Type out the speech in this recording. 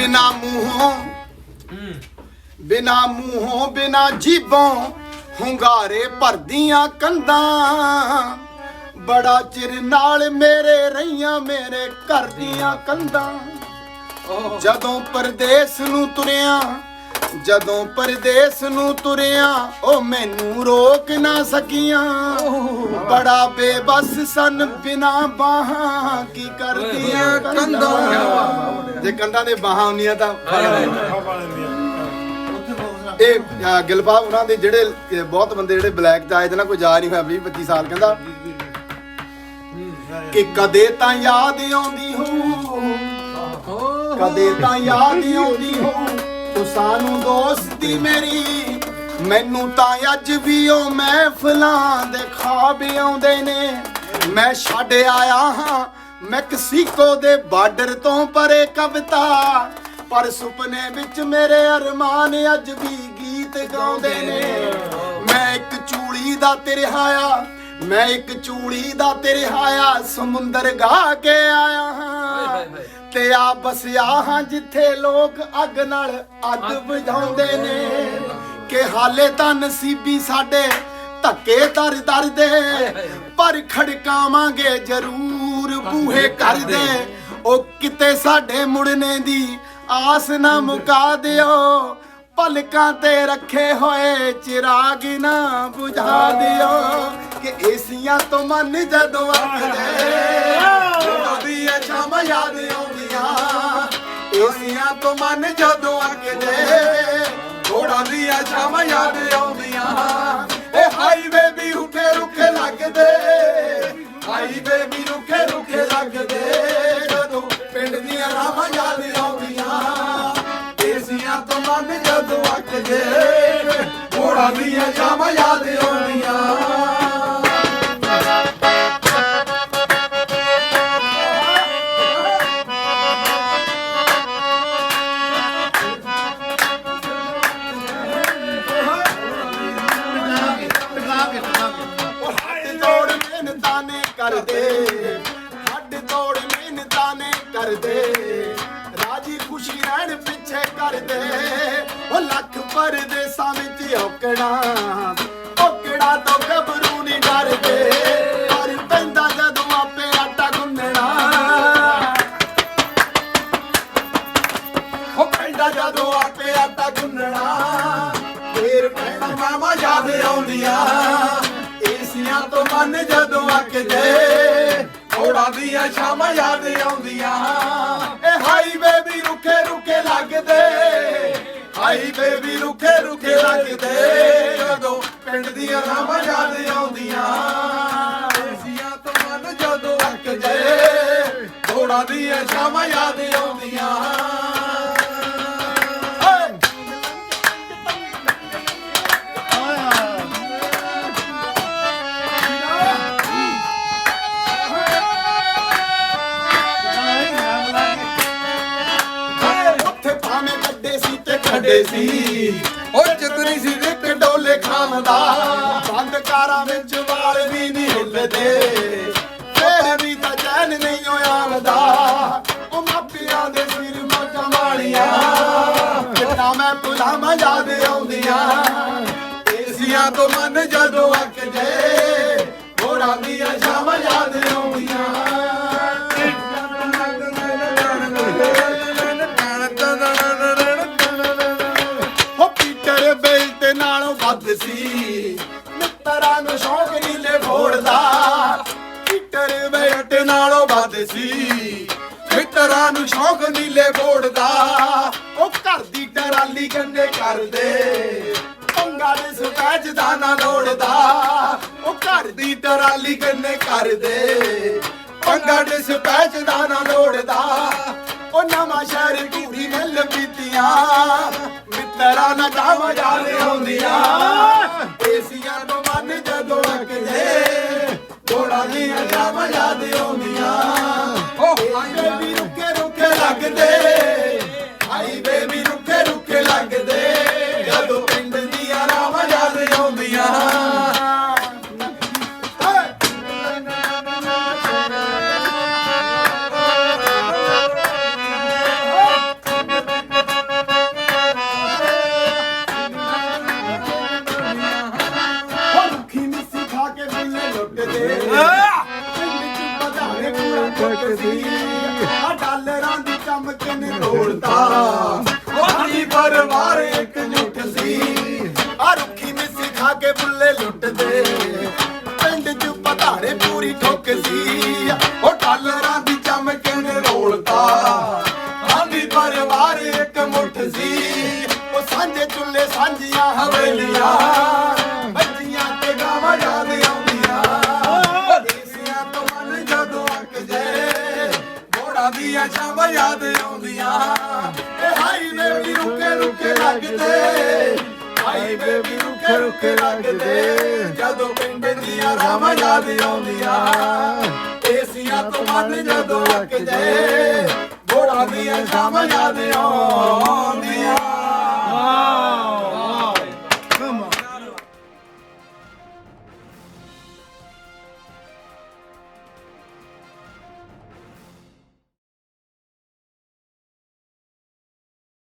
ਬਿਨਾ ਮੂੰਹੋਂ ਬਿਨਾ ਮੂੰਹੋਂ ਬਿਨਾ ਜੀਬੋਂ ਹੁੰਗਾਰੇ ਭਰਦੀਆਂ ਕੰਧਾਂ। ਬੜਾ ਚਿਰ ਨਾਲ ਮੇਰੇ ਰਹੀਆਂ ਮੇਰੇ ਘਰ ਦੀਆਂ ਕੰਧਾਂ। ਜਦੋਂ ਪਰਦੇਸ ਨੂੰ ਤੁਰਿਆ ਜਦੋਂ ਪਰਦੇਸ ਨੂੰ ਤੁਰਿਆ ਉਹ ਮੈਨੂੰ ਰੋਕ ਨਾ ਸਕੀਆਂ। ਬੜਾ ਬੇਬਸ ਸਨ ਬਿਨਾ ਬਾਹਾਂ ਕੀ ਕਰਦੀਆਂ ਕੰਧਾਂ। ਜੇ ਕੰਧਾਂ ਦੇ ਬਾਹਾਂ ਹੁੰਦੀਆਂ ਤਾਂ ਇਹ ਅ, ਗਿਲਬਾ ਉਹਨਾਂ ਦੇ ਜਿਹੜੇ ਬਹੁਤ ਬੰਦੇ ਜਿਹੜੇ ਬਲੈਕ ਚ ਆਏ ਤੇ ਨਾ ਕੋਈ ਜਾ ਨਹੀਂ ਹੋਇਆ 20 25 ਸਾਲ ਕਹਿੰਦਾ। ਕਿ ਕਦੇ ਤਾਂ ਯਾਦ ਆਉਂਦੀ ਹੋ ਕਦੇ ਤਾਂ ਯਾਦ ਆਉਂਦੀ ਹੋ ਸਾਨੂੰ ਦੋਸਤੀ ਮੇਰੀ। ਮੈਨੂੰ ਤਾਂ ਅੱਜ ਵੀ ਉਹ ਮਹਿਫਲਾਂ ਦੇ ਖਾਬ ਆਉਂਦੇ ਨੇ। ਮੈਂ ਛੱਡ ਆਇਆ ਹਾਂ ਮੈਕਸੀਕੋ ਦੇ ਬਾਰਡਰ ਤੋਂ ਪਰੇ ਕਵਿਤਾ। ਪਰ ਸੁਪਨੇ ਵਿੱਚ ਮੇਰੇ ਅਰਮਾਨ ਅੱਜ ਵੀ ਗੀਤ ਗਾਉਂਦੇ ਨੇ। ਮੈਂ ਇੱਕ ਚੂੜੀ ਦਾ ਤਿਰਹਾਇਆ, ਮੈਂ ਇੱਕ ਚੂੜੀ ਦਾ ਤਿਰਹਾਇਆ, ਸਮੁੰਦਰ ਗਾ ਕੇ ਆਇਆ ਹਾਂ। ਤੇ ਆ ਬਸਿਆ ਹਾਂ ਜਿੱਥੇ ਲੋਕ ਅੱਗ ਨਾਲ ਅੱਗ ਬੁਝਾਉਂਦੇ ਨੇ। ਕਿ ਹਾਲੇ ਤਾਂ ਨਸੀਬੀ ਸਾਡੇ ਧੱਕੇ ਦਰ ਦਰ ਦੇ ਪਰ ਖੜਕਾਵਾਂਗੇ ਜ਼ਰੂਰ ਬੂਹੇ ਕਰਦੇ ਉਹ ਕਿਤੇ ਸਾਡੇ ਮੁੜਨੇ ਦੀ ਆਸ ਨਾ ਮੁਕਾ ਦਿਓ। ਪਲਕਾਂ ਤੇ ਰੱਖੇ ਹੋਏ ਚਿਰਾਗ ਨਾ ਬੁਝਾ ਦਿਓ। ਕਿ ਏਸੀਆਂ ਤੋਂ ਮਨ ਜਦੋਂ ਅੱਖਦੇ ਉਹਦੀਆਂ ਸ਼ਾਮ ਯਾਦ ਆਉਂਦੀਆਂ। ਏਸੀਆਂ ਤੋਂ ਮਨ ਜਦੋਂ ਅੱਖਦੇ ਘੋੜਾ ਦੀਆਂ ਸ਼ਾਮ ਯਾਦ ਆਉਂਦੀਆਂ। ਇਹ ਹਾਈਵੇ ਵੀ ਰੁਕੇ ਰੁਕੇ ਲੱਗਦੇ ਹਾਈਵੇ ਵੀ ਰੁਕੇ ਰੁਕੇ ਲੱਗਦੇ। ਜਦੋਂ ਪਿੰਡ ਦੀਆਂ ਰਾਮਾਂ ਯਾਦ ਆਉਂਦੀਆਂ, ਏਸੀਆਂ ਤੋਂ ਮਨ ਜਦੋਂ ਅੱਖਦੇ ਘੋੜਾ ਦੀਆਂ ਸ਼ਾਮ ਯਾਦ ਆਉਂਦੀਆਂ। ਕਰਦੇ। ਹੱਡ ਤੋੜ ਮਿਹਨਤਾਂ ਨੇ ਕਰਦੇ। ਰਾਜੀ ਖੁਸ਼ੀ ਰਹਿਣ ਪਿੱਛੇ ਕਰਦੇ। ਉਹ ਲੱਖ ਪਰਦੇਸਾਂ ਵਿੱਚ ਔਕੜਾ। ਔਕੜਾ ਤੋਂ ਗੱਭਰੂ ਨਹੀਂ ਡਰਦੇ। ਪਰ ਪੈਂਦਾ ਜਦੋਂ ਆਪੇ ਆਟਾ ਗੁੰਨਣਾ। ਉਹ ਪੈਂਦਾ ਜਦੋਂ ਆਪੇ ਆਟਾ ਗੁੰਨਣਾ। ਫੇਰ ਪੈਣਾ ਮਾਮਾ ਯਾਦ ਆਉਂਦੀਆਂ। ਏਸੀਆਂ ਤੋਂ ਮਨ ਜਦੋਂ ਅੱਕਦੇ ਥੋੜਾ ਦੀਆਂ ਸ਼ਾਮਾਂ ਯਾਦ ਆਉਂਦੀਆਂ। ਇਹ ਹਾਈਵੇ ਵੀ ਰੁਕੇ ਰੁਕੇ ਲੱਗਦੇ। ਹਾਈਵੇ ਵੀ ਰੁਕੇ ਰੁਕੇ ਲੱਗਦੇ। ਜਦੋਂ ਪਿੰਡ ਦੀਆਂ ਰਾਮਾਂ ਯਾਦ ਆਉਂਦੀਆਂ। ਏਸੀਆਂ ਤੋਂ ਮਨ ਜਦੋਂ ਅੱਕਦੇ ਥੋੜਾ ਦੀਆਂ ਸ਼ਾਮਾਂ ਯਾਦ ਆਉਂਦੀਆਂ। ਸੀ ਸੀ। ਉਹ ਚਤਰੀ ਸੀ ਇੱਕ ਡੋਲੇ ਖਾਂਦਾ ਬੰਦ ਕਾਰਾਂ ਵਿੱਚ ਵਾਲ ਵੀ ਨਹੀਂ ਹਿੱਲਦੇ। ਫੇਰ ਵੀ ਤਾਂ ਚੈਨ ਨਹੀਂ ਆਉਂਦਾ। ਉਹ ਮਾਪਿਆਂ ਦੇ ਸਿਰ ਮੋਟਾਂ ਵਾਲੀਆਂ। ਕਿੰਨਾ ਮੈਂ ਭੁਲਾਵਾਂ ਯਾਦ ਆਉਂਦੀਆਂ। ਏਸੀਆਂ ਤੋਂ ਮਨ ਜਦੋਂ ਮਿੱਤਰਾਂ ਫੋੜਦਾ। ਪੀਟਰ ਬੈਲਟ ਨਾਲੋਂ ਵੱਧ ਸੀ। ਮਿੱਤਰਾਂ ਨੂੰ ਸ਼ੌਕ ਨੀਲੇ ਫੋੜਦਾ। ਉਹ ਘਰ ਦੀ ਟਰਾਲੀ ਗੰਦੇ ਕਰਦੇ। ਪੰਗਾ ਦੇ ਸਪੈਜ ਦਾ ਨਾ ਲੋੜਦਾ। ਉਹ ਘਰ ਦੀ ਟਰਾਲੀ ਗੰਨੇ ਕਰਦੇ। ਪੰਗਾ ਦੇ ਸਪੈਜ ਦਾ ਨਾ ਲੋੜਦਾ। ਉਹ ਨਵਾਂ ਸ਼ਹਿਰ ਧੂਰੀ ਮਿਲ ਬੀਤੀਆਂ ਮਿੱਤਰਾਂ ਨਾ ਜਾਵਾਂ ਯਾਦ ਆਉਂਦੀਆਂ। ਯਾਦ ਵੀ ਰੁਕੇ ਲੱਗਦੇ। ਹਾਈਵੇ ਵੀ ਰੁਕੇ ਰੁਕੇ ਲੱਗਦੇ। ਜਦੋਂ ਪਿੰਡ ਦੀਆਂ ਰਾਵਾਂ ਯਾਦ ਆਉਂਦੀਆਂ। ਹੋ ਰੁੱਖੀ ਕੇ ਬੁੱਲੇ ਲੁੱਟਦੇ। ਸੀ ਆ ਡਾਲਰਾਂ ਦੀ ਚਮਕ ਨੇ ਤੋੜਤਾ ਸਾਡੀ ਪਰਿਵਾਰ ਇੱਕ ਜੁੱਟ ਸੀ। ਆ ਰੁੱਖੀ ਮਿੱਸੀ ਖਾ ਕੇ ਬੁੱਲੇ ਲੁੱਟਦੇ। ਪਿੰਡ 'ਚ ਪਧਾਰੇ ਪੂਰੀ ਠੋਕ ਸੀ। ਉਹ ਡਾਲਰਾਂ ਦੀ ਚਮਕ ਨੇ ਰੋਲਤਾ ਸਾਡੀ ਪਰਿਵਾਰ ਇੱਕ ਮੁੱਠ ਸੀ। ਉਹ ਸਾਂਝੇ ਚੁੱਲੇ ਸਾਂਝੀਆਂ ਹਵੇਲੀਆਂ। ਘੋੜਾ ਦੀਆਂ ਛਾਵਾਂ ਯਾਦ ਆਉਂਦੀਆਂ। ਇਹ ਹਾਈਵੇ ਵੀ ਰੁਕੇ ਰੁਕੇ ਲੱਗਦੇ। ਹਾਈਵੇ ਵੀ ਰੁਕੇ ਰੁਕੇ ਲੱਗਦੇ। ਜਦੋਂ ਪਿੰਡ ਦੀਆਂ ਰਾਵਾਂ ਯਾਦ ਆਉਂਦੀਆਂ, ਏਸੀਆਂ ਤੋਂ ਮਨ ਜਦੋਂ ਅੱਕ ਜੇ ਘੋੜਾ ਦੀਆਂ ਛਾਵਾਂ ਯਾਦ ਆਉਂਦੀਆਂ।